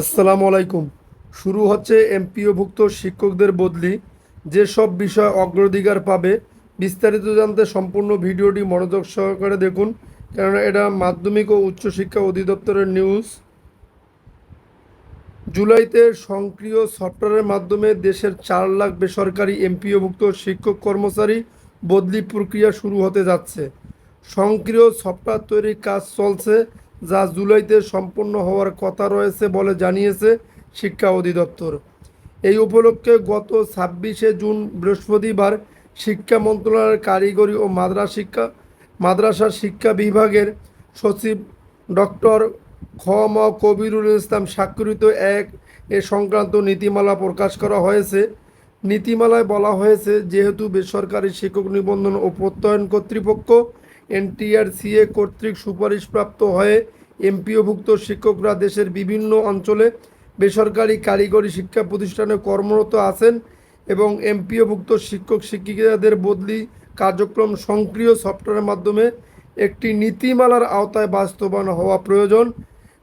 আসসালামু আলাইকুম। শুরু হচ্ছে এমপিওভুক্ত শিক্ষকদের বদলি। যেসব বিষয় অগ্রাধিকার পাবে, বিস্তারিত জানতে সম্পূর্ণ ভিডিওটি মনোযোগ সহকারে দেখুন, কেননা এটা মাধ্যমিক ও উচ্চশিক্ষা অধিদপ্তরের নিউজ। জুলাইতে সক্রিয় সফটওয়্যারের মাধ্যমে দেশের চার লাখ বেসরকারি এমপিওভুক্ত শিক্ষক কর্মচারী বদলি প্রক্রিয়া শুরু হতে যাচ্ছে। সক্রিয় সফটওয়্যার তৈরির কাজ চলছে যা জুলাইতে সম্পন্ন হওয়ার কথা রয়েছে বলে জানিয়েছে শিক্ষা অধিদপ্তর। এই উপলক্ষে গত ছাব্বিশে জুন বৃহস্পতিবার শিক্ষা মন্ত্রণালয়ের কারিগরি ও মাদ্রাসা শিক্ষা মাদ্রাসা শিক্ষা বিভাগের সচিব ডক্টর খ ম কবিরুল ইসলাম স্বাক্ষরিত এক এ সংক্রান্ত নীতিমালা প্রকাশ করা হয়েছে। নীতিমালায় বলা হয়েছে, যেহেতু বেসরকারি শিক্ষক নিবন্ধন ও প্রত্যয়ন কর্তৃপক্ষ এনটিআরসিএ কর্তৃক সুপারিশপ্রাপ্ত হয়ে এমপিওভুক্ত শিক্ষকরা দেশের বিভিন্ন অঞ্চলে বেসরকারি কারিগরি শিক্ষা প্রতিষ্ঠানে কর্মরত আছেন এবং এমপিওভুক্ত শিক্ষক শিক্ষিকাদের বদলি কার্যক্রম সক্রিয় সফটওয়্যারের মাধ্যমে একটি নীতিমালার আওতায় বাস্তবায়ন হওয়া প্রয়োজন।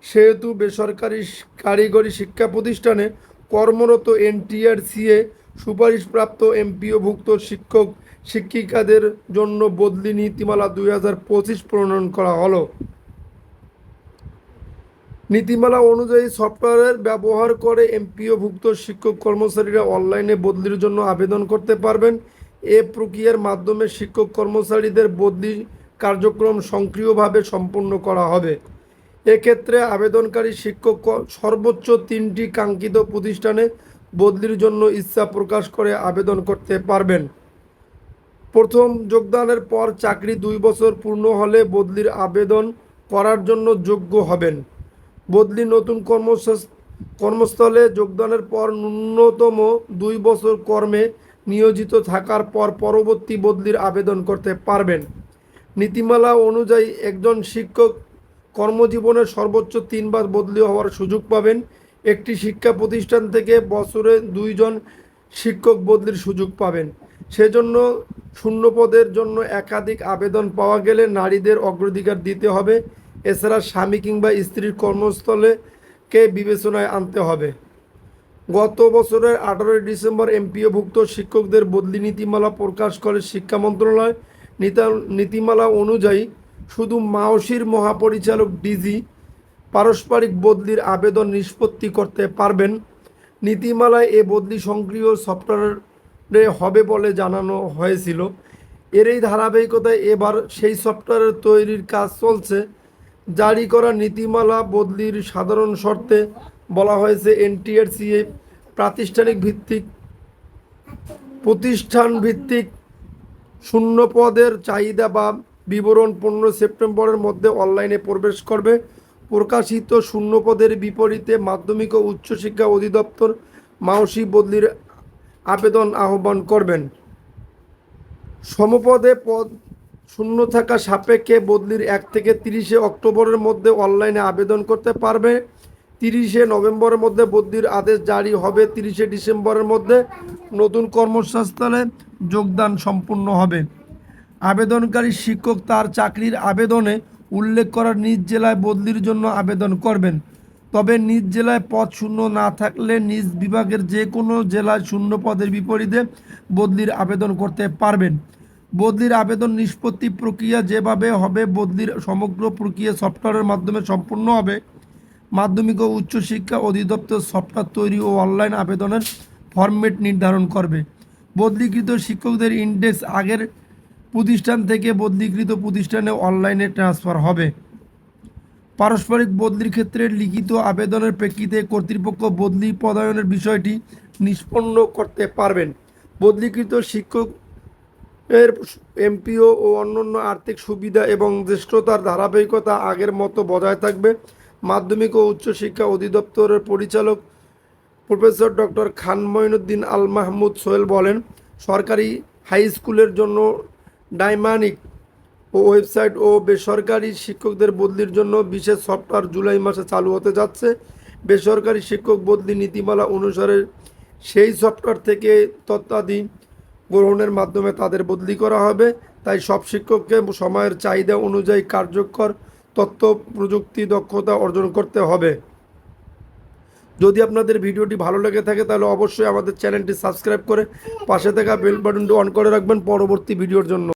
সেহেতু বেসরকারি কারিগরি শিক্ষা প্রতিষ্ঠানে কর্মরত এনটিআরসিএ সুপারিশপ্রাপ্ত এমপিওভুক্ত শিক্ষক শিক্ষিকাদের জন্য বদলি নীতিমালা দুই হাজার পঁচিশ প্রণয়ন করা হলো। নীতিমালা অনুযায়ী সফটওয়্যারের ব্যবহার করে এমপিওভুক্ত শিক্ষক কর্মচারীরা অনলাইনে বদলির জন্য আবেদন করতে পারবেন। এ প্রক্রিয়ার মাধ্যমে শিক্ষক কর্মচারীদের বদলি কার্যক্রম সক্রিয়ভাবে সম্পন্ন করা হবে। এক্ষেত্রে আবেদনকারী শিক্ষক সর্বোচ্চ তিনটি কাঙ্ক্ষিত প্রতিষ্ঠানে বদলির জন্য ইচ্ছা প্রকাশ করে আবেদন করতে পারবেন। প্রথম যোগদানের পর চাকরি দুই বছর পূর্ণ হলে বদলির আবেদন করার জন্য যোগ্য হবেন। বদলি নতুন কর্মস- কর্মস্থলে যোগদানের পর ন্যূনতম দুই বছর কর্মে নিয়োজিত থাকার পর পরবর্তী বদলির আবেদন করতে পারবেন। নীতিমালা অনুযায়ী একজন শিক্ষক কর্মজীবনে সর্বোচ্চ তিনবার বদলি হওয়ার সুযোগ পাবেন। একটি শিক্ষা প্রতিষ্ঠান থেকে বছরে দুইজন শিক্ষক বদলির সুযোগ পাবেন। সেজন্য শূন্য পদের জন্য একাধিক আবেদন পাওয়া গেলে নারীদের অগ্রাধিকার দিতে হবে। এছাড়া স্বামী কিংবা স্ত্রীর কর্মস্থলে কে বিবেচনায় আনতে হবে। গত বছরের আঠারোই ডিসেম্বর এমপিওভুক্ত শিক্ষকদের বদলি নীতিমালা প্রকাশ করে শিক্ষা মন্ত্রণালয়। নীতা- নীতিমালা অনুযায়ী শুধু মাওসির মহাপরিচালক ডিজি পারস্পরিক বদলির আবেদন নিষ্পত্তি করতে পারবেন। নীতিমালায় এ বদলি সক্রিয় সফটওয়্যারে হবে বলে জানানো হয়েছিল। এর এই ধারাবাহিকতায় এবার সেই সফটওয়্যারের তৈরির কাজ চলছে। জারি করা নীতিমালা বদলির সাধারণ শর্তে বলা হয়েছে এনটিআরসিএ প্রাতিষ্ঠানিক ভিত্তিক প্রতিষ্ঠান ভিত্তিক শূন্য পদের চাহিদা বা বিবরণ পনেরো সেপ্টেম্বরের মধ্যে অনলাইনে প্রবেশ করবে। প্রকাশিত শূন্য পদের বিপরীতে মাধ্যমিক ও উচ্চশিক্ষা অধিদপ্তর মাওসি বদলির আবেদন আহ্বান করবেন। সমপদে পদ শূন্য থাকা সাপেক্ষে বদলির এক থেকে তিরিশে অক্টোবরের মধ্যে অনলাইনে আবেদন করতে পারবে। তিরিশে নভেম্বরের মধ্যে বদলির আদেশ জারি হবে। তিরিশে ডিসেম্বরের মধ্যে নতুন কর্মসংস্থানে যোগদান সম্পূর্ণ হবে। আবেদনকারী শিক্ষক তার চাকরির আবেদনে উল্লেখ করা নিজ জেলায় বদলির জন্য আবেদন করবেন। তবে নিজ জেলায় পদ শূন্য না থাকলে নিজ বিভাগের যে কোনো জেলায় শূন্য পদের বিপরীতে বদলির আবেদন করতে পারবেন। বদলির আবেদন নিষ্পত্তি প্রক্রিয়া যেভাবে হবে, বদলির সমগ্র প্রক্রিয়া সফটওয়্যারের মাধ্যমে সম্পূর্ণ হবে। মাধ্যমিক ও উচ্চশিক্ষা অধিদপ্তর সফটওয়্যার তৈরি ও অনলাইন আবেদনের ফরম্যাট নির্ধারণ করবে। বদলিকৃত শিক্ষকদের ইন্ডেক্স আগের প্রতিষ্ঠান থেকে বদলিকৃত প্রতিষ্ঠানে অনলাইনে ট্রান্সফার হবে। পারস্পরিক বদলির ক্ষেত্রে লিখিত আবেদনের প্রেক্ষিতে কর্তৃপক্ষ বদলি পদায়নের বিষয়টি নিষ্পন্ন করতে পারবেন। বদলিকৃত শিক্ষক, এর এমপিও ও অন্যান্য আর্থিক সুবিধা এবং জ্যেষ্ঠতার ধারাবাহিকতা আগের মতো বজায় থাকবে। মাধ্যমিক ও উচ্চশিক্ষা অধিদপ্তরের পরিচালক প্রফেসর ডক্টর খান মঈনুদ্দিন আল মাহমুদ সোহেল বলেন, সরকারি হাই স্কুলের জন্য ডাইমানিক ও ওয়েবসাইট ও বেসরকারি শিক্ষকদের বদলির জন্য বিশেষ সফটওয়্যার জুলাই মাসে চালু হতে যাচ্ছে। বেসরকারি শিক্ষক বদলি নীতিমালা অনুসারে সেই সফটওয়্যার থেকে তত্ত্বাদি গ্রহণের মাধ্যমে তাদের বদলি করা হবে। তাই সব শিক্ষককে সময়ের চাহিদা অনুযায়ী কার্যকর তথ্য, প্রযুক্তি, দক্ষতা অর্জন করতে হবে। যদি আপনাদের ভিডিওটি ভালো লেগে থাকে, তাহলে অবশ্যই আমাদের চ্যানেলটি সাবস্ক্রাইব করে পাশে থাকা বেল বাটনটি অন করে রাখবেন পরবর্তী ভিডিওর জন্য।